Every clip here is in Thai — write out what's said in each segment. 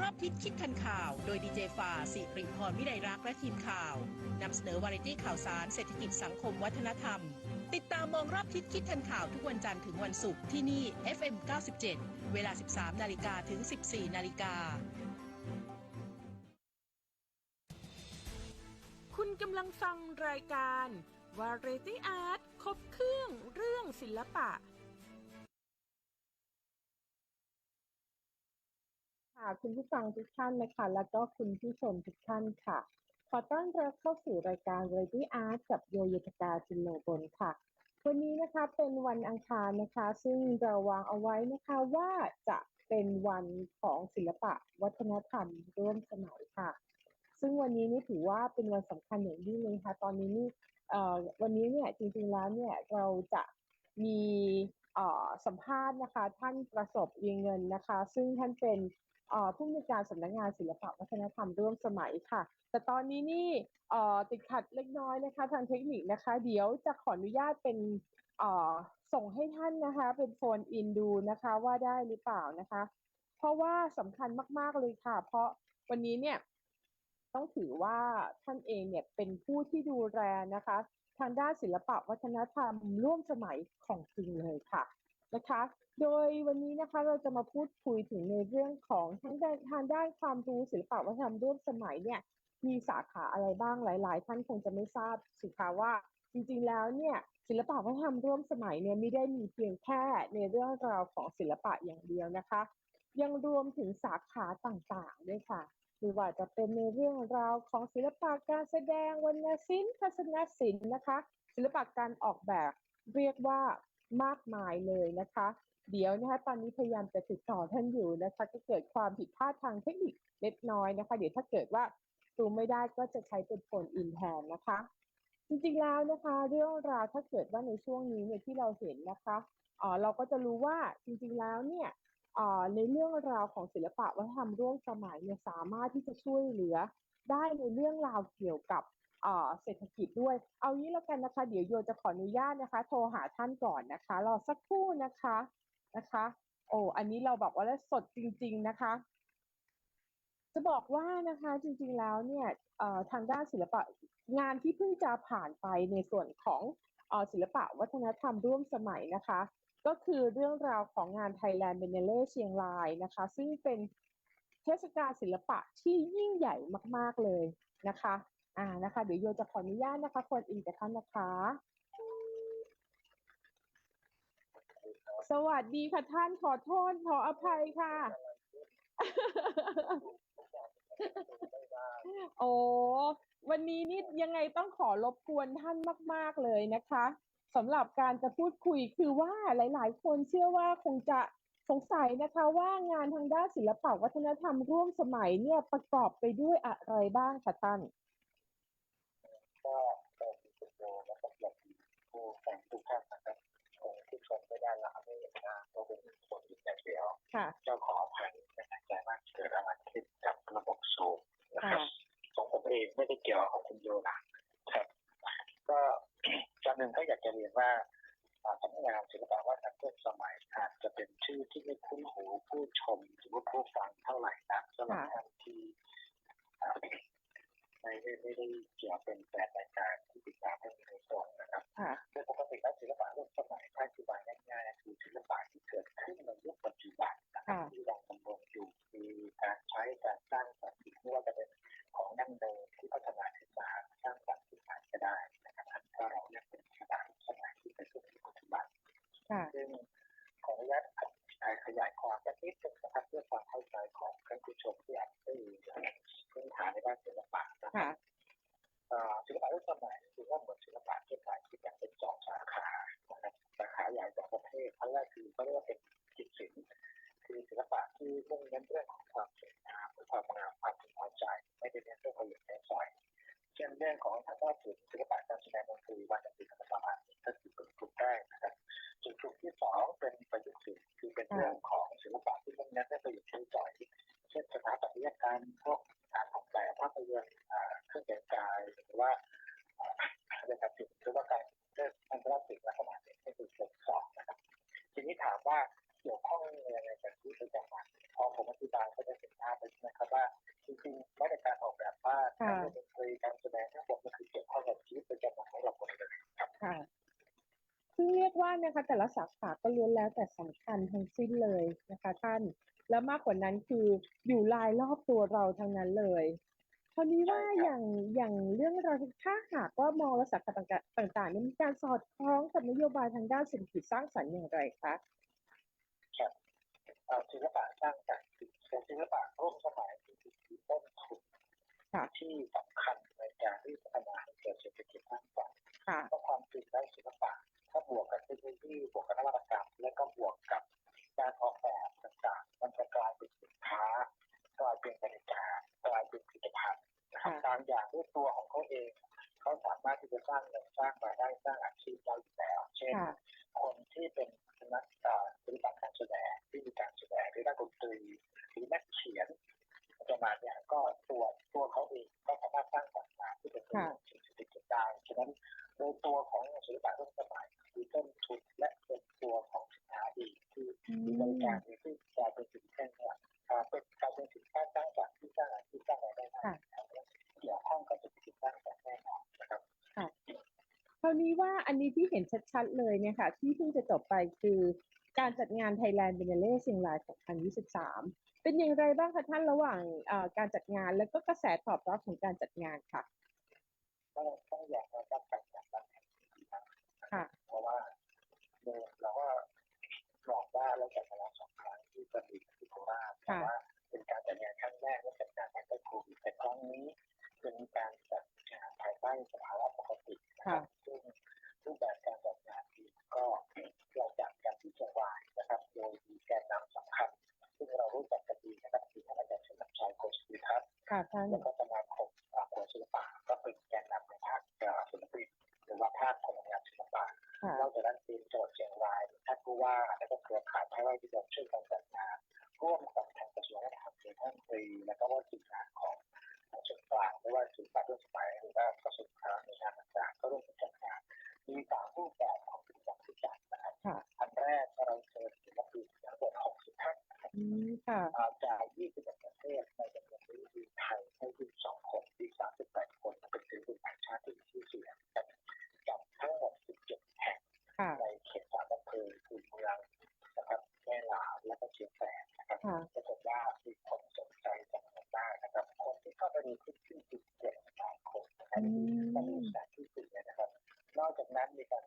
รอบทิศคิดทันข่าว โดยดีเจฝ่าสิริพรวิไลรักและทีมข่าวนำเสนอวาไรตี้ข่าวสารเศรษฐกิจสังคมวัฒนธรรม ติดตามมองรอบทิศคิดทันข่าวทุกวันจันทร์ถึงวันศุกร์ที่นี่ FM 97 เวลา 13 นาฬิกาถึง 14 นาฬิกา คุณกำลังฟังรายการ Variety Art ครบเครื่องเรื่องศิลปะ ค่ะคุณผู้ฟังทุกท่านนะคะแล้วก็คุณผู้ชมทุกท่านค่ะ ขอต้อนรับเข้าสู่รายการ Ready Art กับโยยตกาจินโนบนค่ะ วันนี้นะคะเป็นวันอังคารนะคะ ซึ่งเราวางเอาไว้นะคะว่าจะเป็นวันของศิลปะวัฒนธรรมร่วมสมัยค่ะ ซึ่งวันนี้นี่ถือว่าเป็นวันสำคัญอย่างยิ่งเลยค่ะ ตอนนี้นี่เอ่อวันนี้เนี่ยจริงๆแล้วเนี่ยเราจะมีเอ่อสัมภาษณ์นะคะ ท่านประสบเวียงเงินนะคะ ซึ่งท่านเป็น ผู้อำนวยการสำนักงานศิลปะวัฒนธรรมร่วมสมัยค่ะ แต่ตอนนี้นี่ติดขัดเล็กน้อยนะคะทางเทคนิคนะคะ เดี๋ยวจะขออนุญาตเป็นส่งให้ท่านนะคะ เป็นโฟนอินดูนะคะว่าได้หรือเปล่านะคะ เพราะว่าสำคัญมาก ๆเลยค่ะ เพราะวันนี้เนี่ยต้องถือว่าท่านเองเนี่ยเป็นผู้ที่ดูแลนะคะ ทางด้านศิลปะวัฒนธรรมร่วมสมัยของจริงเลยค่ะนะคะ โดยวันนี้นะคะเราจะมาพูดคุยถึงในเรื่องของทั้งด้านทางด้านความรู้ศิลปะวัฒนธรรมร่วมสมัยเนี่ยมีสาขาอะไรบ้างหลาย ๆ ท่านคงจะไม่ทราบสิคะว่าจริง ๆ แล้วเนี่ยศิลปะวัฒนธรรมร่วมสมัยเนี่ยไม่ได้มีเพียงแค่ในเรื่องราวของศิลปะอย่างเดียวนะคะ ยังรวมถึงสาขาต่างๆด้วยค่ะไม่ว่าจะเป็นในเรื่องราวของศิลปะการแสดงวรรณศิลป์ทัศนศิลป์นะคะ ศิลปะการออกแบบเรียกว่ามากมายเลยนะคะ เดี๋ยวนะคะตอนนี้พยายามจะติดต่อท่านอยู่นะคะก็เกิดความผิดพลาดทางเทคนิคเล็กน้อยนะคะ เดี๋ยวถ้าเกิดว่าตูไม่ได้ก็จะใช้เป็นโฟนอินแทนนะคะ จริงๆแล้วนะคะ เรื่องราวถ้าเกิดว่าในช่วงนี้เนี่ยที่เราเห็นนะคะเออเราก็จะรู้ว่าจริงๆแล้วเนี่ยเออในเรื่องราวของศิลปะวัฒนธรรมร่วมสมัยเนี่ยสามารถที่จะช่วยเหลือได้ในเรื่องราวเกี่ยวกับเอ่อเศรษฐกิจด้วย เอางี้แล้วกันนะคะ เดี๋ยวโยจะขออนุญาตนะคะ โทรหาท่านก่อนนะคะ รอสักครู่นะคะ นะคะ โอ้อันนี้เราบอกว่าแล้วสดจริง ๆนะคะ จะบอกว่านะคะจริงๆแล้วเนี่ยทางด้านศิลปะงานที่เพิ่งจะผ่านไปในส่วนของอศิลปะวัฒนธรรมร่วมสมัยนะคะ ก็คือเรื่องราวของงาน Thailand b e n e l e เชียงรายนะคะ ซึ่งเป็นเทศกาลศิลปะที่ยิ่งใหญ่มาก ๆเลยนะคะ อ่านะคะเดี๋ยวโยจะขออนุญาตนะคะคนอีกแต่ท่านนะคะ สวัสดีค่ะท่านขอโทษขออภัยค่ะ โอ้วันนี้นี่ยังไงต้องขอรบกวนท่านมาก ๆ เลยนะคะสำหรับการจะพูดคุยคือว่าหลาย ๆ คนเชื่อว่าคงจะสงสัยนะคะว่างานทางด้านศิลปะวัฒนธรรมร่วมสมัยเนี่ยประกอบไปด้วยอะไรบ้างคะท่านก็เป็นวิดีโอนะครับอย่างผู้ฟังทุกท่านนะครับคง ที่ชมไม่ได้ละไม่เห็นหน้าก็เป็นคนที่อย่างเดียว ค่ะ เจ้าขออ มัยคือว่าเหมือนศิลปะทั่วไปที่แบ่งเป็นสองสาขาสาขาใหญ่สองประเภทอันแรกคือเขาเรียกว่าเป็นจิตศิลป์คือศิลปะที่มุ่งเน้นเรื่องของความสวยงามความงามความถึงพอใจไม่ได้เน้นเรื่องความหยชน์ในสอยเช่นเรื่องของทางด้านศิลปะการแสดงดนตรีวัฒนศิลป์ประ แต่ละสาขาก็ล้วนแล้วแต่สำคัญทั้งสิ้นเลยนะคะท่าน แล้วมากกว่านั้นคืออยู่รายรอบตัวเราทั้งนั้นเลยคราวนี้ว่าอย่างอย่างเรื่องเราถ้าหากว่ามองและสาขาต่างๆนี้มีการสอดคล้องกับนโยบายทางด้านเศรษฐกิจสร้างสรรค์อย่างไรคะครับศิลปะสร้างสรรค์เป็นศิลปะร่วมสมัยที่มีต้นทุนที่สำคัญในการที่พัฒนาให้เกิดเศรษฐกิจสร้างสรรค์เพราะความจริงแล้วศิลปะ ถ้าบวกกับเทคโนโลยีบวกกับนวัตกรรม แล้วก็บวกกับการออกแบบต่างๆ มันจะกลายเป็นสินค้ากลายเป็นบริการกลายเป็นผลิตภัณฑ์นะครับบางอย่างด้วยตัวของเขาเองเขาสามารถที่จะสร้างเงินสร้างรายได้สร้างอาชีพได้อยู่แล้ว เช่น คนที่เป็นนักปฏิบัติการแสดงที่มีการแสดงหรือนักดนตรีหรือนักเขียนประมาณนี้ก็ตัวตัวเขาเองก็สามารถสร้างสรรค์มาที่เป็น อันนี้ที่เห็นชัดๆเลยเนี่ยค่ะ ที่เพิ่งจะจบไปคือการจัดงานไทยแลนด์เบเนเล่เชียงรา2023 เป็นอย่างไรบ้างคะท่านระหว่างการจัดงานแล้วก็กระแสตอบรับของการจัดงานค่ะ 看他。 อันนี้ต้องมีการที่สุดนะครับ นอกจากนั้นมีการ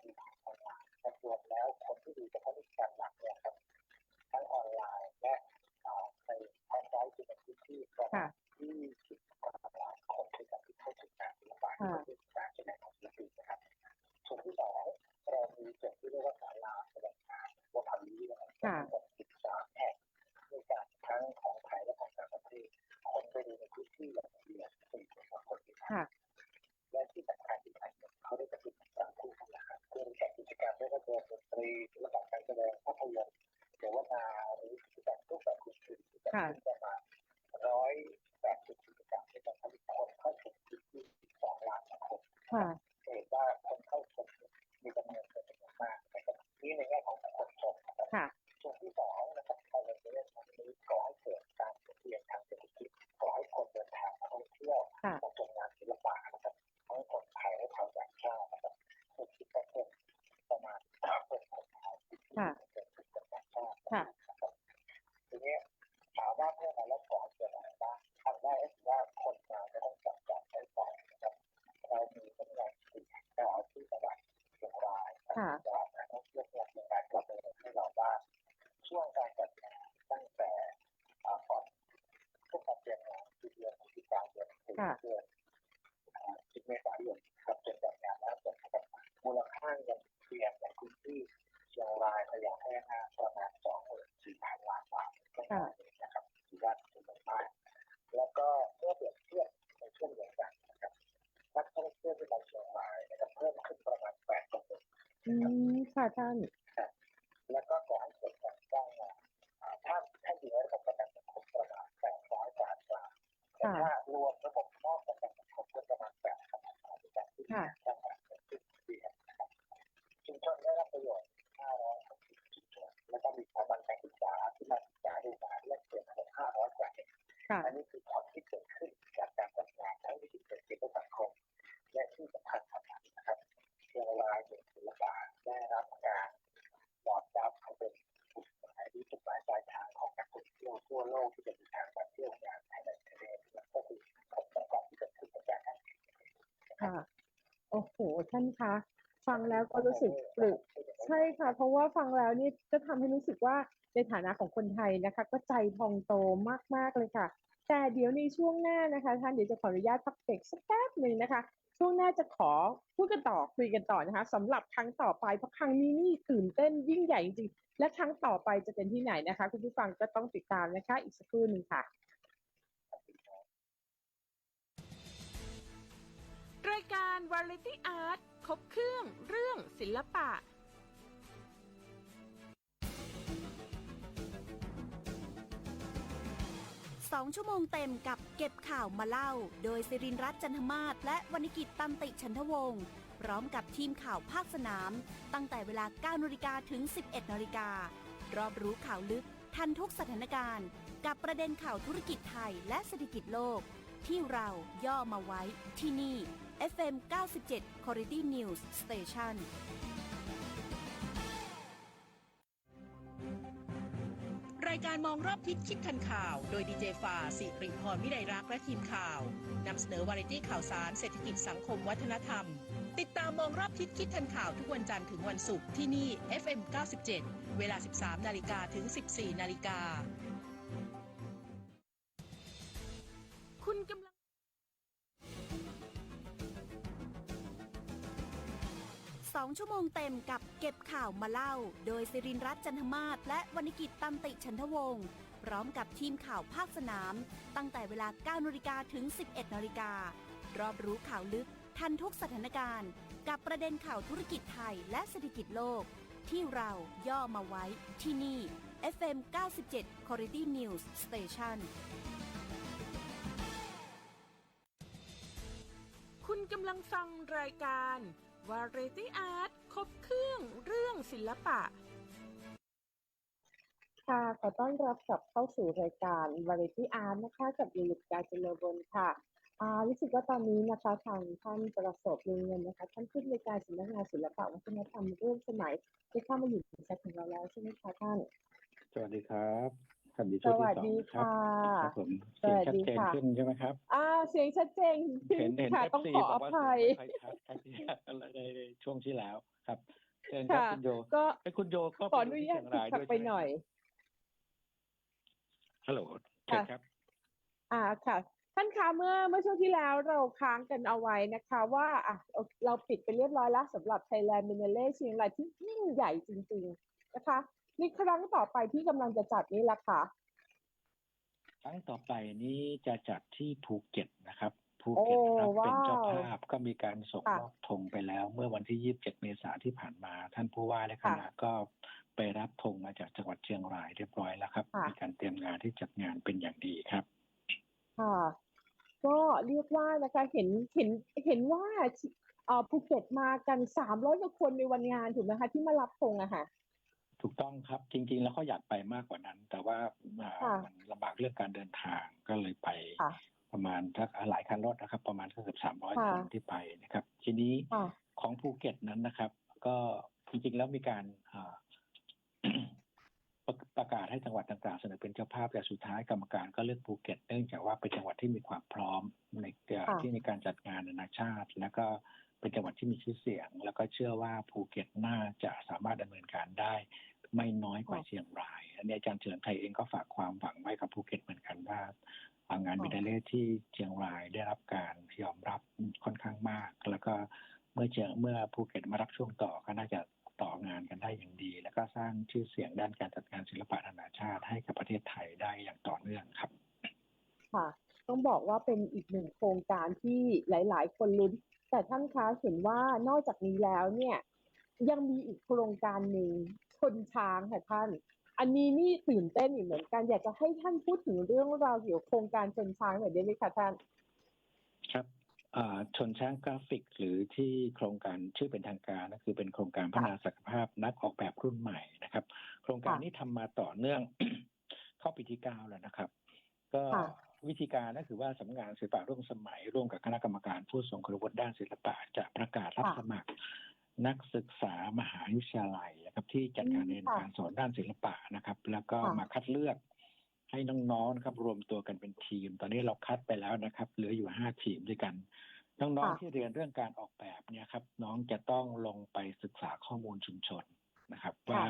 嗯，萨扎米。 คะ ฟังแล้วก็รู้สึกปลุกใช่ค่ะ เพราะว่าฟังแล้วนี่จะทำให้รู้สึกว่าในฐานะของคนไทยนะคะ ก็ใจพองโตมากๆเลยค่ะ แต่เดี๋ยวในช่วงหน้านะคะ ท่านเดี๋ยวจะขออนุญาตพักเบรกสักแป๊บหนึ่งนะคะ ช่วงหน้าจะขอพูดกันต่อคุยกันต่อนะคะสำหรับครั้งต่อไปเพราะครั้งนี้นี่ตื่นเต้นยิ่งใหญ่จริงๆและครั้งต่อไปจะเป็นที่ไหนนะคะ คุณผู้ฟังก็ต้องติดตามนะคะ อีกสักครู่หนึ่งค่ะรายการ Variety Art ครบเครื่องเรื่องศิลปะ สองชั่วโมงเต็มกับเก็บข่าวมาเล่า โดยสิรินรัตน์จันทมาศและวรรณกิจตันติชันทวงศ์พร้อมกับทีมข่าวภาคสนาม ตั้งแต่เวลา 9นาฬิกาถึง 11นาฬิการอบรู้ข่าวลึกทันทุกสถานการณ์ กับประเด็นข่าวธุรกิจไทยและเศรษฐกิจโลก ที่เราย่อมาไว้ที่นี่ FM 97 Quality News Station รายการมองรอบทิศคิดทันข่าว โดยดีเจฟาสิริพรวิไลรักและทีมข่าวนำเสนอวาไรตี้ข่าวสารเศรษฐกิจสังคมวัฒนธรรม ติดตามมองรอบทิศคิดทันข่าวทุกวันจันทร์ถึงวันศุกร์ที่นี่ FM 97 เวลา 13 นาฬิกาถึง 14 นาฬิกา 2 ชั่วโมงเต็มกับเก็บข่าวมาเล่า โดยสิรินรัตน์จันทมาศและวรรณกิจตันติชันทวงศ์พร้อมกับทีมข่าวภาคสนาม ตั้งแต่เวลา9นาฬิกาถึง 11นาฬิการอบรู้ข่าวลึกทันทุกสถานการณ์ กับประเด็นข่าวธุรกิจไทยและเศรษฐกิจโลก ที่เราย่อมาไว้ที่นี่ FM 97 Quality News Station คุณกำลังฟังรายการ Variety Art ครบเครื่องเรื่องศิลปะ ค่ะ ขอต้อนรับกลับเข้าสู่รายการ Variety Art นะคะ กับยูริกาเจริญบนค่ะอ่ารู้สึกว่าตอนนี้นะคะทางท่านประสบเรืองเงินนะคะท่านผู้ในวยการสำนักงานศิลปะวัฒนธรรมร่วมสมัยได้เข้ามาอยู่ในแชทของเราแล้วใช่ไหมคะท่าน สวัสดีครับ ท่านดีสช่วยวัสที่สองดีนะครับค่ะครับผมสเสียงวัสชัดดีเจนค่ะขึ้นใช่ไหมครับ อ่า เสียงชัดเจนขึ้เห็นนเห็นค่ะเอฟต้องซีขอบออกว่าภัยเสียงไม่ค่อยชัดครับที่ในในช่วงที่แล้วครับเชิญครับค่ะคุณโยก็ไอ้ยคุณโยก็ขออนุญาตไปติดขัดด้วยไปหน่อยฮัลโหลเชิญครับ อ่าค่ะท่านคะเมื่อเมื่อช่วงที่แล้วเราค้างกันเอาไว้นะคะ ว่าอะเราปิดไปเรียบร้อยแล้วสำหรับ Thailand m i n e r a l เชียงรายที่ยิ่งใหญ่จริง ๆ นะคะ นี่ครั้งต่อไปที่กำลังจะจัดนี่แหละค่ะ ครั้งต่อไปนี้จะจัดที่ภูเก็ตนะครับภูเก็ตโอ้รับเป็นเจ้าว้าวภาพก็มีการส่งค่ะมอบธงไปแล้ว เมื่อวันที่ 27 เมษายนที่ผ่านมา ท่านผู้ว่าและคณะค่ะก็ไปรับธงมาจากจังหวัดเชียงรายเรียบร้อยแล้วครับค่ะมีการเตรียมงานที่จัดงานเป็นอย่างดีครับ ค่ะ ก็เรียกว่านะคะเห็นเห็นเห็นว่าเอ่อภูเก็ตมากันสามร้อยกว่าคนในวันงานถูกไหมคะที่มารับธงอะค่ะ ถูกต้องครับจริง ๆ แล้วเขาอยากไปมากกว่านั้น แต่ว่าอ่าค่ะมันลำบากเรื่องการเดินทางก็เลยไปค่ะประมาณทักหลายคันรถนะครับ ประมาณเกือบสามร้อยค่ะคนที่ไปนะครับ ทีนี้ค่ะของภูเก็ตนั้นนะครับ ก็จริงๆแล้วมีการอ่าประประกาศให้จังหวัดต่างๆเสนอเป็นเจ้าภาพแต่สุดท้ายกรรมการก็เลือกภูเก็ต เนื่องจากว่าเป็นจังหวัดที่มีความพร้อมในการค่ะที่ในการจัดงานนานาชาติ แล้วก็เป็นจังหวัดที่มีชื่อเสียง แล้วก็เชื่อว่าภูเก็ตน่าจะสามารถดำเนินการได้ ไม่น้อยกว่าเชียงราย อันนี้อาจารย์เฉลิมไทยเองก็ฝากความหวังไว้กับภูเก็ตเหมือนกันว่าอ่างานมิดาเล่ที่เชียงรายได้รับการยอมรับค่อนข้างมาก แล้วก็เมื่อเชียงเมื่อภูเก็ตมารับช่วงต่อก็น่าจะต่องานกันได้อย่างดี แล้วก็สร้างชื่อเสียงด้านการจัดงานศิลปะนานาชาติให้กับประเทศไทยได้อย่างต่อเนื่องครับ ค่ะ ต้องบอกว่าเป็นอีกหนึ่งโครงการที่หลาย ๆ คนลุ้น แต่ท่านคะเห็นว่านอกจากนี้แล้วเนี่ย ยังมีอีกโครงการหนึ่ง ชนช้างค่ะท่าน อันนี้นี่ตื่นเต้นอีกเหมือนกันอยากจะให้ท่านพูดถึงเรื่องราวเกี่ยวกับโครงการชนช้างหน่อยได้ไหมคะท่าน ครับชนช้างกราฟิก หรือที่โครงการชื่อเป็นทางการก็คือเป็นโครงการพัฒนาศักยภาพนักออกแบบรุ่นใหม่นะครับ โครงการนี้ทำมาต่อเนื่องเข้าปีที่เก้าแล้วนะครับ ก็วิธีการก็คือว่าสำนักงานศิลปะร่วมสมัย ร่วมกับคณะกรรมการผู้ทรงคุณวุฒิด้านศิลปะจะประกาศรับสมัคร นักศึกษามหาวิทยาลัยนะครับ ที่จัดการเรียนค่ะการสอนด้านศิลปะนะครับ แล้วก็ค่ะมาคัดเลือกให้น้องๆนะครับ รวมตัวกันเป็นทีม ตอนนี้เราคัดไปแล้วนะครับ เหลืออยู่ห้าทีมด้วยกันน้องค่ะๆที่เรียนเรื่องการออกแบบเนี่ยครับ น้องจะต้องลงไปศึกษาข้อมูลชุมชนนะครับ ว่า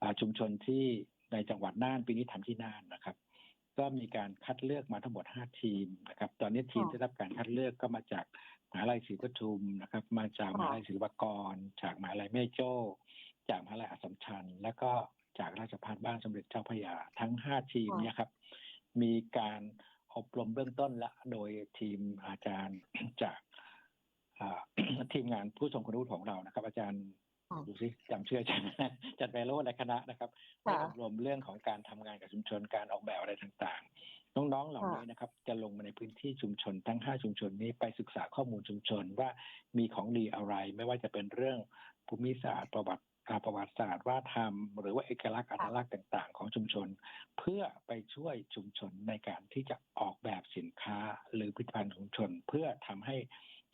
อ่าชุมชนที่ในจังหวัดน่านปีนี้ทำที่น่านนะครับ ก็มีการคัดเลือกมาทั้งหมด 5 ทีมนะครับ ตอนนี้ทีมค่ะที่รับการคัดเลือกก็มาจากมหาลัยศรีปทุมนะครับ มาจากค่ะมหาลัยศิลปากร จากมหาลัยแม่โจ้ จากมหาลัยอัสสัมชัญ และก็จากราชภัฏบ้านสมเด็จเจ้าพระยาทั้ง 5 ทีมเนี่ยครับ มีการอบรมเบื้องต้นละ โดยทีมอาจารย์จากอ่าทีมงานผู้ทรงคุณวุฒิของเรานะครับ อาจารย์ค่ะ ดูสิจำชื่ออาจารย์อาจัดแปรโรจน์และคณะนะครับค่ะได้อบรมเรื่องของการทำงานกับชุมชนการออกแบบอะไรต่างๆ น้องๆเหล่านี้นะครับ จะลงมาในพื้นที่ชุมชนทั้ง 5 ชุมชนนี้ไปศึกษาข้อมูลชุมชนว่ามีของดีอะไร ไม่ว่าจะเป็นเรื่องภูมิศาสตร์ประวัติอ่าประวัติศาสตร์ว่าทำหรือว่าเอกลักษณ์อัตลักษณ์ต่าง ๆ ของชุมชน เพื่อไปช่วยชุมชนในการที่จะออกแบบสินค้าหรือผลิตภัณฑ์ชุมชน เพื่อทำให้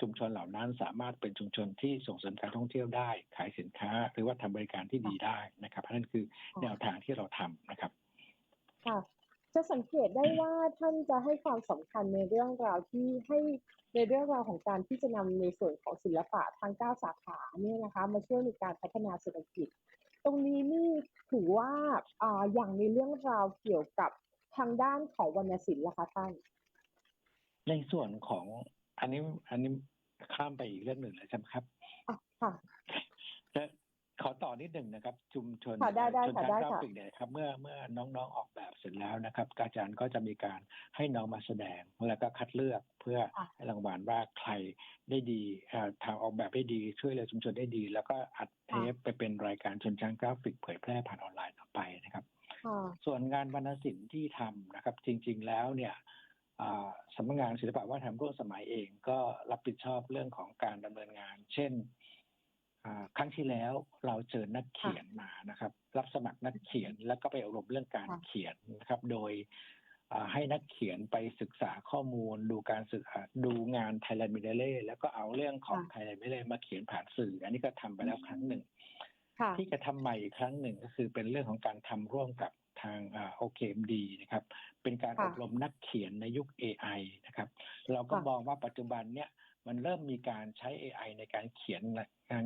ชุมชนเหล่านั้นสามารถเป็นชุมชนที่ส่งเสริมการท่องเที่ยวได้ ขายสินค้า หรือว่าทำบริการที่ดีได้นะครับนั่นคือแนวทางที่เราทำนะครับค่ะจะสังเกตได้ว่าท่านจะให้ความสำคัญในเรื่องราวที่ให้ในเรื่องราวของการที่จะนำในส่วนของศิลปะทั้งเก้าสาขาเนี่ยนะคะ มาช่วยในการพัฒนาเศรษฐกิจ ตรงนี้นี่ถือว่าอ่าอย่างในเรื่องราวเกี่ยวกับทางด้านของวรรณศิลป์ล่ะคะท่านในส่วนของ อันนี้อันนี้ข้ามไปอีกเรื่องหนึ่งเลยใช่ไหมครับอะค่ะจะขอต่อนิดหนึ่งนะครับ ชุมชนค่ะได้ได้ชนค่ะชั้นได้กราค่ะฟิกเนี่ยครับ เมื่อเมื่อน้องๆออกแบบเสร็จแล้วนะครับ อาจารย์ก็จะมีการให้น้องมาแสดงแล้วก็คัดเลือกเพื่อค่ะให้รางวัลว่าใครได้ดีอ่าทางออกแบบได้ดี ช่วยเหลือชุมชนได้ดี แล้วก็อัดเทปไปเป็นรายการชนชั้นกราฟิกเผยแพร่ผ่านออนไลน์ต่อไปนะครับค่ะส่วนงานวรรณศิลป์ที่ทำนะครับ จริง ๆ แล้วเนี่ยอ่า สำนักงานศิลปะวัฒนธรรมร่วมสมัยเองก็รับผิดชอบเรื่องของการดำเนินงาน เช่นอ่าครั้งที่แล้วเราเชิญนักเขียนมานะครับ รับสมัครนักเขียนแล้วก็ไปอบรมเรื่องการค่ะเขียนนะครับ โดยอ่าให้นักเขียนไปศึกษาข้อมูล ดูการศึกษาดูงานไทยแลนด์มิเดเล่แล้วก็เอาเรื่องของไทยแลนด์มิเดเล่มาเขียนผ่านสื่อ อันนี้ก็ทำไปแล้วครั้งหนึ่งค่ะที่จะทำใหม่อีกครั้งหนึ่งก็คือเป็นเรื่องของการทำร่วมกับ ทางโอเคมดีนะครับ เป็นการค่ะอบรมนักเขียนในยุค AI นะครับ เราก็ค่ะมองว่าปัจจุบันเนี่ยมันเริ่มมีการใช้ AI ในการเขียน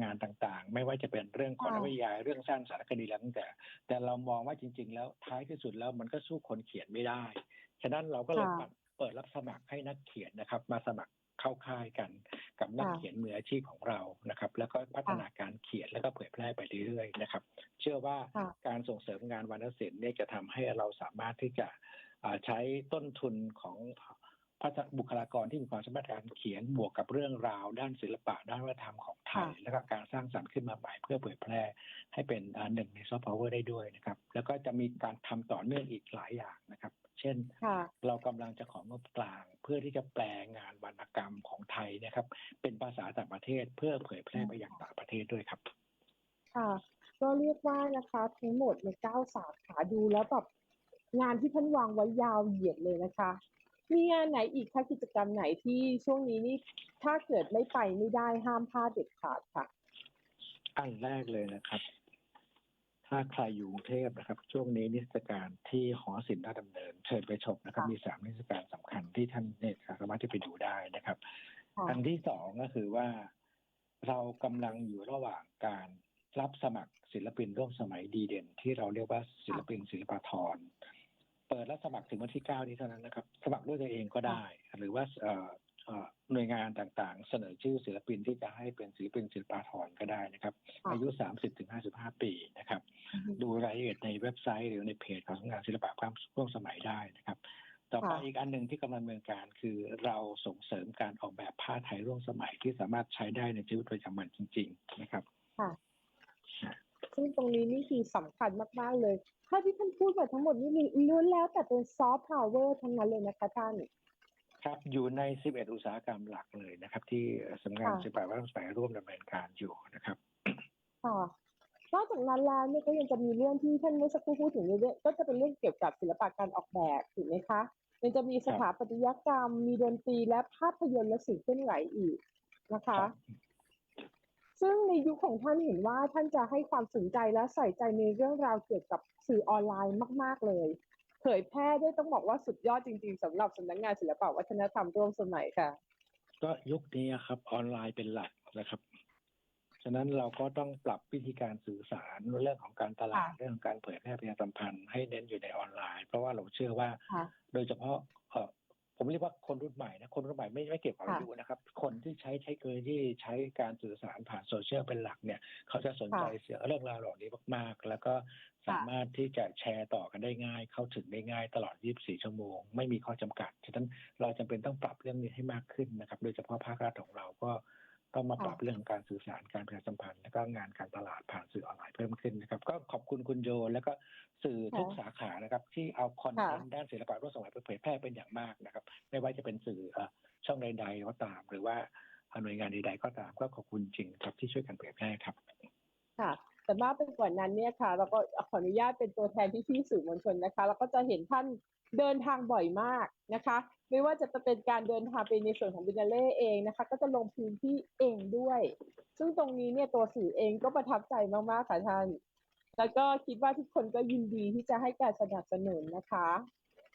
งานต่างๆ ไม่ว่าจะเป็นเรื่องของนวนิยายเรื่องสร้างสารคดีแล้วตั้งแต่ แต่เรามองว่าจริง ๆ แล้วท้ายที่สุดแล้วมันก็สู้คนเขียนไม่ได้ ฉะนั้นเราก็เลยค่ะเปิดรับสมัครให้นักเขียนนะครับ มาสมัคร เข้าค่ายกันกับนักค่ะเขียนมืออาชีพของเรานะครับ แล้วก็พัฒนาการเขียนแล้วก็เผยแพร่ไปเรื่อยๆนะครับ เชื่อว่าค่ะการส่งเสริมงานวรรณศิลป์เนี่ยจะทำให้เราสามารถที่จะอ่าใช้ต้นทุนของ พัฒบุคลากรที่มีความสามารถการเขียนบวกกับเรื่องราว ด้านศิลปะด้านวัฒนธรรมของไทย แล้วก็การสร้างสรรค์ขึ้นมาใหม่เพื่อเผยแพร่ให้เป็นอ่าหนึ่งในซอฟต์พาวเวอร์ได้ด้วยนะครับ แล้วก็จะมีการทำต่อเนื่องอีกหลายอย่างนะครับ เช่น เรากำลังจะของงบกลาง เพื่อที่จะแปลงานวรรณกรรมของไทยนะครับ เป็นภาษาต่างประเทศเพื่อเผยแพร่ไปยังต่างประเทศด้วยครับ ค่ะ ก็เรียกว่านะคะทั้งหมดในเก้าสาขาดูแล้วแบบงานที่ท่านวางไว้ยาวเหยียดเลยนะคะ มีงานไหนอีกคะกิจกรรมไหนที่ช่วงนี้นี่ถ้าเกิดไม่ไปไม่ได้ห้ามพลาดเด็ดขาดค่ะ อันแรกเลยนะครับ ถ้าใครอยู่กรุงเทพนะครับ ช่วงนี้นิทรรศการที่หอศิลป์ราชดำเนิน เชิญไปชมนะครับค่ะมีสามนิทรรศการสำคัญที่ท่านเนี่ยสามารถที่ไปดูได้นะครับค่ะอันที่สองก็คือว่าเรากำลังอยู่ระหว่างการรับสมัครศิลปินร่วมสมัยดีเด่น ที่เราเรียกว่าศิลปินศิลปาธร เปิดรับสมัครถึงวันที่เก้านี้เท่านั้นนะครับ สมัครด้วยตัวเองก็ได้ หรือว่าเอ่อเอ่อหน่วยงานต่างๆ เสนอชื่อศิลปินที่จะให้เป็นศิลปินศิลปาธรก็ได้นะครับค่ะอายุ 30ถึง55ปีนะครับ ดูรายละเอียดในเว็บไซต์หรือในเพจของสำนักงานศิลปะความร่วมสมัยได้นะครับ ต่อไปค่ะอีกอันหนึ่งที่กำลังดำเนินการคือเราส่งเสริมการออกแบบผ้าไทยร่วมสมัยที่สามารถใช้ได้ในชีวิตประจำวันจริง ๆ นะครับค่ะซึ่งตรงนี้นี่คือสำคัญมาก ๆ เลย ถ้าที่ท่านพูดมาทั้งหมดนี่มีล้วนแล้วแต่เป็นซอฟต์พาวเวอร์ทั้งนั้นเลยนะคะท่าน ครับอยู่ใน 11 อุตสาหกรรมหลักเลยนะครับ ที่สำนักงานค่ะศิลปะวัฒนธรรมสมัยร่วมดำเนินการอยู่นะครับค่ะนอกจากนั้นแล้วเนี่ยก็ยังจะมีเรื่องที่ท่านเมื่อสักครู่พูดถึงในเรื่องก็จะเป็นเรื่องเกี่ยวกับศิลปะการออกแบบถูกไหมคะยังจะมีสถาปัตยกรรม มีดนตรีและภาพยนตร์และสื่อเคลื่อนไหวอีกนะคะ ซึ่งในยุคของท่านเห็นว่าท่านจะให้ความสนใจและใส่ใจในเรื่องราวเกี่ยวกับสื่อออนไลน์มาก ๆ เลย เผยแพร่ได้ต้องบอกว่าสุดยอดจริง ๆสำหรับสำนักงานศิลปะวัฒนธรรมร่วมสมัยค่ะ ก็ยุคนี้อะครับออนไลน์เป็นหลักนะครับ ฉะนั้นเราก็ต้องปรับวิธีการสื่อสารเรื่องของการตลาดค่ะเรื่องของการเผยแพร่ประชาสัมพันธ์ให้เน้นอยู่ในออนไลน์ เพราะว่าเราเชื่อว่าค่ะโดยเฉพาะเอ่อ ผมเรียกว่าคนรุ่นใหม่นะคนรุ่นใหม่ไม่ไม่เกี่ยวกับอาค่ะยุนะครับ คนที่ใช้เทคโนโลยีใช้การสื่อสารผ่านโซเชียลเป็นหลักเนี่ย เขาจะสนใจค่ะเสียเรื่องราวเหล่านี้มากๆ แล้วก็สามารถที่จะแชร์ต่อกันได้ง่าย เข้าถึงได้ง่ายตลอด 24 ชั่วโมง ไม่มีข้อจำกัด ฉะนั้นเราจำเป็นต้องปรับเรื่องนี้ให้มากขึ้นนะครับ โดยเฉพาะภาครัฐของเราก็ ต้องมาปรับค่ะเรื่องของการสื่อสารการประชาสัมพันธ์ แล้วก็งานการตลาดผ่านสื่อออนไลน์เพิ่มขึ้นนะครับ ก็ขอบคุณคุณโยแล้วก็สื่อทุกสาขานะครับ ที่เอาคอนเทนต์ด้านศิลปะร่วมสมัยไปเผยแพร่เป็นอย่างมากนะครับ ไม่ว่าจะเป็นสื่อเอ่อช่องใดๆก็ตาม หรือว่าหน่วยงานใดๆก็ตาม ก็ขอบคุณจริงครับที่ช่วยกันเผยแพร่ครับค่ะแต่มากไปกว่านั้นเนี่ยค่ะเราก็ขออนุญาตเป็นตัวแทนพี่ๆสื่อมวลชนนะคะแล้วก็จะเห็นท่าน เดินทางบ่อยมากนะคะ ไม่ว่าจะเป็นการเดินทางไปในส่วนของบินาเล่เองนะคะ ก็จะลงพื้นที่เองด้วย ซึ่งตรงนี้เนี่ยตัวสื่อเองก็ประทับใจมากๆค่ะท่านแล้วก็คิดว่าทุกคนก็ยินดีที่จะให้การสนับสนุนนะคะ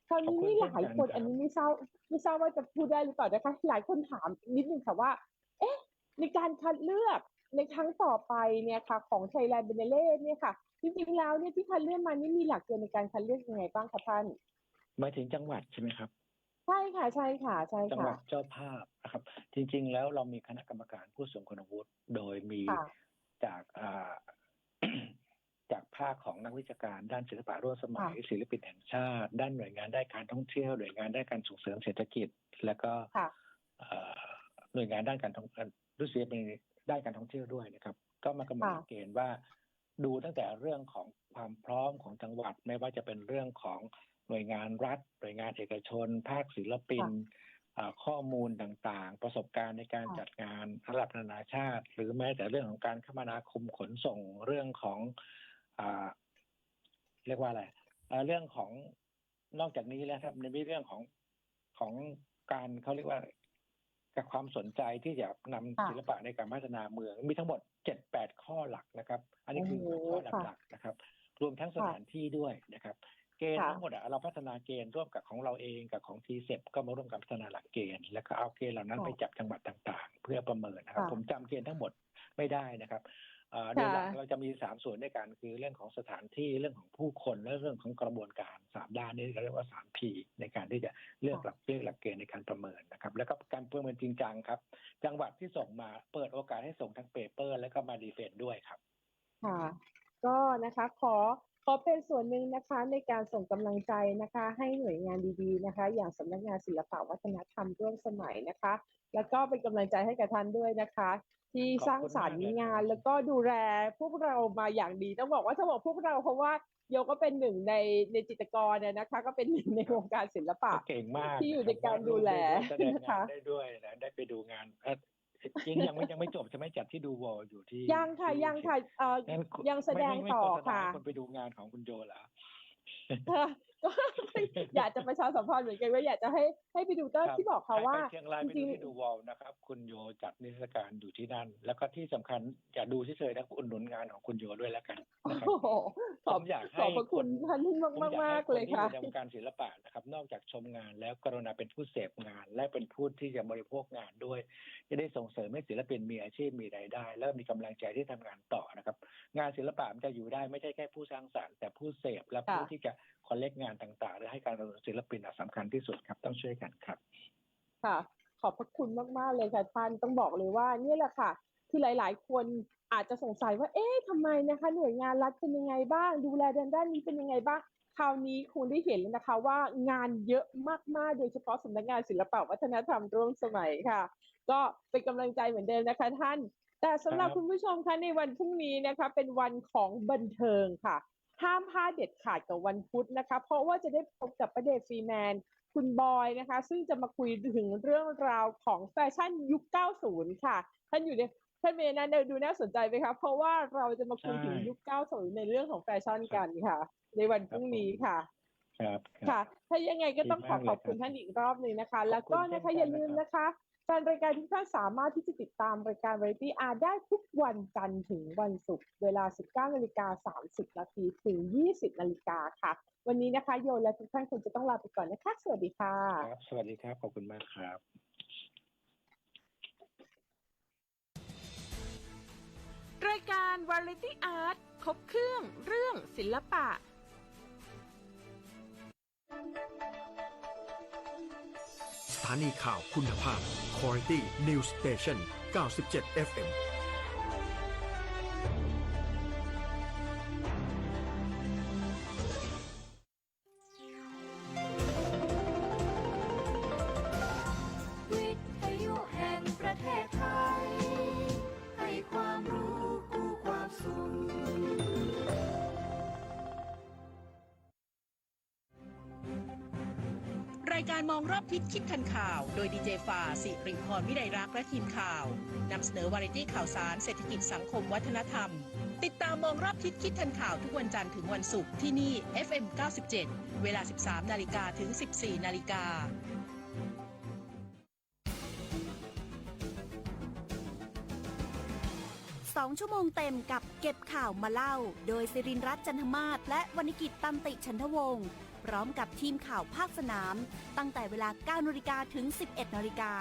คราวนี้นี่หลายคนขอบคุณเช่นกันครับอันนี้ไม่ทราบไม่ทราบว่าจะพูดได้หรือเปล่านะคะ หลายคนถามนิดนึงค่ะว่า เอ๊ะ ในการคัดเลือกในครั้งต่อไปเนี่ยค่ะ ของไทยแลนด์เบเนเล่เนี่ยค่ะ จริงๆแล้วเนี่ยที่คัดเลือกมานี่มีหลักเกณฑ์ในการคัดเลือกยังไงบ้างคะท่าน หมายถึงจังหวัดใช่ไหมครับ ใช่ค่ะ ใช่ค่ะ ใช่จังหค่ะวัดเจ้าภาพนะครับ จริง ๆ แล้วเรามีคณะกรรมการผู้ทรงคุณวุฒิโดยมีค่ะจากอ่าจากภาคของนักวิชาการด้านศิลปะร่วมสมัยค่ะศิลปินแห่งชาติ ด้านหน่วยงานด้านการท่องเที่ยวหน่วยงานด้านการส่งเสริมเศรษฐกิจ แล้วก็ค่ะเอ่อหน่วยงานด้านการท่องเอ่อรู้สึกจะเป็นด้านการท่องเที่ยวด้วยนะครับ ก็มากำหนดค่ะเกณฑ์ว่า ดูตั้งแต่เรื่องของความพร้อมของจังหวัดไม่ว่าจะเป็นเรื่องของ หน่วยงานรัฐ หน่วยงานเอกชน ภาคศิลปินอ่าข้อมูลต่างๆ ประสบการณ์ในการค่ะจัดงานระดับนานาชาติ หรือแม้แต่เรื่องของการคมนาคมขนส่งเรื่องของอ่าเรียกว่าอะไรเอ่อเรื่องของนอกจากนี้แล้วครับในเรื่องของของการเขาเรียกว่ากับความสนใจที่จะนำค่ะศิลปะในการพัฒนาเมือง มีทั้งหมดเจ็ดแปดข้อหลักนะครับ อันนี้คือโอ้โหข้อค่ะหลักๆนะครับ รวมทั้งสถานที่ด้วยนะครับ เกณฑ์ค่ะทั้งหมดอะเราพัฒนาเกณฑ์ร่วมกับของเราเองกับของทีเซก็มาร่วมกันพัฒนาหลักเกณฑ์แล้วก็เอาเกณฑ์เหล่านั้นค่ะไปจับจังหวัดต่างๆ เพื่อประเมินนะครับค่ะผมจำเกณฑ์ทั้งหมดไม่ได้นะครับเอ่อโดยหลักค่ะเราจะมีสามส่วนด้วยกันคือเรื่องของสถานที่เรื่องของผู้คนและเรื่องของกระบวนการสามด้านนี้เราเรียกว่าสาม P ในการที่จะเลือกหลักเลือกหลักเกณฑ์ในการประเมินนะครับ แล้วก็การประเมินจริงจังครับ จังหวัดที่ส่งมาเปิดโอกาสให้ส่งทั้งเปเปอร์ แล้วก็มาดีเฟนต์ด้วยครับค่ะก็นะคะขอ ขอเป็นส่วนหนึ่งนะคะในการส่งกำลังใจนะคะ ให้หน่วยงานดีๆนะคะ อย่างสำนักงานศิลปวัฒนธรรมร่วมสมัยนะคะ แล้วก็เป็นกำลังใจให้กับท่านด้วยนะคะ ที่สร้างสรรค์งาน แล้วก็ดูแลพวกเรามาอย่างดีต้องบอกว่าถ้าบอกพวกเราเพราะว่าโยก็เป็นหนึ่งในในจิตรกรเนี่ยนะคะ ก็เป็นหนึ่งในวงการศิลปะเก่งมากที่อยู่ในการดูแลแสดงนะงาคะนได้ด้วยนะได้ไปดูงานเอ่อ จริงยังไม่ยังไม่จบใช่ไหมจัดที่ดูวอลอยู่ที่ยังค่ะที่ยังค่ะเอ่องั้นคุณยังแสดงไม่ไม่ต่อไม่โฆษณาค่ะให้คนไปดูงานของคุณโยเหรอค่ะ ก็อยากจะประชาสัมพันธ์เหมือนกันว่าอยากจะให้ให้ไปดูก็ครับที่บอกค่ะว่าไปเชียงรายไปจริดูงๆที่ดูวอลนะครับ คุณโยจัดนิทรรศการอยู่ที่นั่น แล้วก็ที่สำคัญอย่าดูเฉยๆนะอุดหนุนงานของคุณโยด้วยแล้วกันนะครับโอ้โหขผอบมอยากขให้อบพระคุณนท่านมากผมอยมากให้ๆเลยนที่ค่ะอยู่ในวงการศิลปะนะครับ นอกจากชมงานแล้วกรุณาเป็นผู้เสพงาน และเป็นผู้ที่จะบริโภคงานด้วยจะได้ส่งเสริมให้ศิลปินมีอาชีพมีรายได้ แล้วมีกำลังใจที่ทำงานต่อนะครับ งานศิลปะมันจะอยู่ได้ไม่ใช่แค่ผู้สร้างสรรค์แต่ผู้เสพและผู้ค่ะที่จะ คอลเลกงานต่างๆหรือให้การสนับสนุนศิลปินอะสำคัญที่สุดครับต้องช่วยกันครับ ค่ะ ขอบพระคุณมากๆเลยค่ะท่านต้องบอกเลยว่านี่แหละค่ะที่หลาย ๆ คนอาจจะสงสัยว่า เอ๊ะทำไมนะคะ หน่วยงานรัฐเป็นยังไงบ้าง ดูแลด้านด้านนี้เป็นยังไงบ้างคราวนี้คุณได้เห็นแล้วนะคะว่างานเยอะมากๆ โดยเฉพาะสำนักงานศิลปวัฒนธรรมร่วมสมัยค่ะ ก็เป็นกำลังใจเหมือนเดิมนะคะท่าน แต่สำหรับครับคุณผู้ชมคะในวันพรุ่งนี้นะคะ เป็นวันของบันเทิงค่ะ ห้ามพลาดเด็ดขาดกับวันพุธนะคะ เพราะว่าจะได้พบกับประเดชฟรีแมน คุณบอยนะคะ ซึ่งจะมาคุยถึงเรื่องราวของแฟชั่นยุค 90 ค่ะ ท่านอยู่ในท่านเมย์นั้นดูน่าสนใจไหมคะ เพราะว่าเราจะมาคุยถึงใช่ยุค 90 ในเรื่องของแฟชั่นกันค่ะ ในวันพรุ่งนี้ค่ะครับครับค่ะ ถ้ายังไงก็ต้องขอดีมากเลยขอบคุณครับท่านอีกรอบหนึ่งนะคะขอบคุณแล้วก็นะคะเช่นกันอย่าลืมนะครับนะคะ แฟนรายการทุกท่านสามารถที่จะติดตามรายการ Variety R ได้ทุกวันจันทร์ถึงวันศุกร์เวลา 19นาฬิกา30นาทีถึง 20นาฬิกาค่ะ วันนี้นะคะโยและทุกท่านคงจะต้องลาไปก่อนนะคะ สวัสดีค่ะครับสวัสดีครับ ขอบคุณมากครับรายการ Variety Art ครบเครื่องเรื่องศิลปะ สถานีข่าวคุณภาพ Quality News Station 97 FM วิทยุแห่งประเทศไทย ให้ความรู้คู่ความสุข รายการมองรอบทิศคิดทัน ข่าว โดยดีเจฟาสิริพรวิไลรักและทีมข่าวนำเสนอวาไรตี้ข่าวสารเศรษฐกิจสังคมวัฒนธรรม ติดตามมองรอบทิศคิดทันข่าวทุกวันจันทร์ถึงวันศุกร์ที่นี่ FM 97 เวลา 13 นาฬิกาถึง 14 นาฬิกาสองชั่วโมงเต็มกับเก็บข่าวมาเล่า โดยสิรินรัตน์จันทมาศและวรรณกิจตันติชันทวงศ์ พร้อมกับทีมข่าวภาคสนาม ตั้งแต่เวลา 9นาฬิกาถึง 11นาฬิกา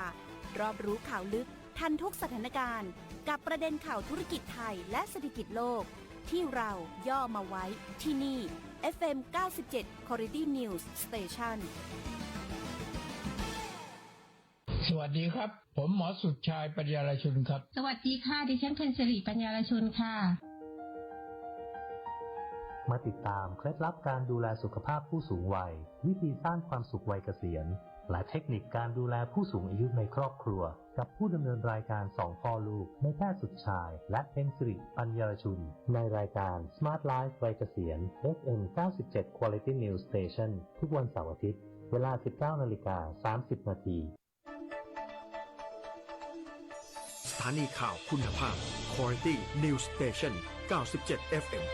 รอบรู้ข่าวลึกทันทุกสถานการณ์ กับประเด็นข่าวธุรกิจไทยและเศรษฐกิจโลก ที่เราย่อมาไว้ที่นี่ FM 97 Quality News Station สวัสดีครับ ผมหมอสุดชายปัญญาลชุนครับ สวัสดีค่ะ ดิฉันเพนสิริปัญญาลชุนค่ะ มาติดตามเคล็ดลับการดูแลสุขภาพผู้สูงวัย วิธีสร้างความสุขวัยเกษียณ และเทคนิคการดูแลผู้สูงอายุในครอบครัว กับผู้ดำเนินรายการสองพ่อลูกในแพทย์สุดชาย และเพนสิริปัญญาชุน ในรายการ Smart Life วัยเกษียณ FM 97 Quality News Station ทุกวันเสาร์อาทิตย์ เวลา 19นาฬิกา30 นาทีสถานีข่าวคุณภาพ Quality News Station 97 FM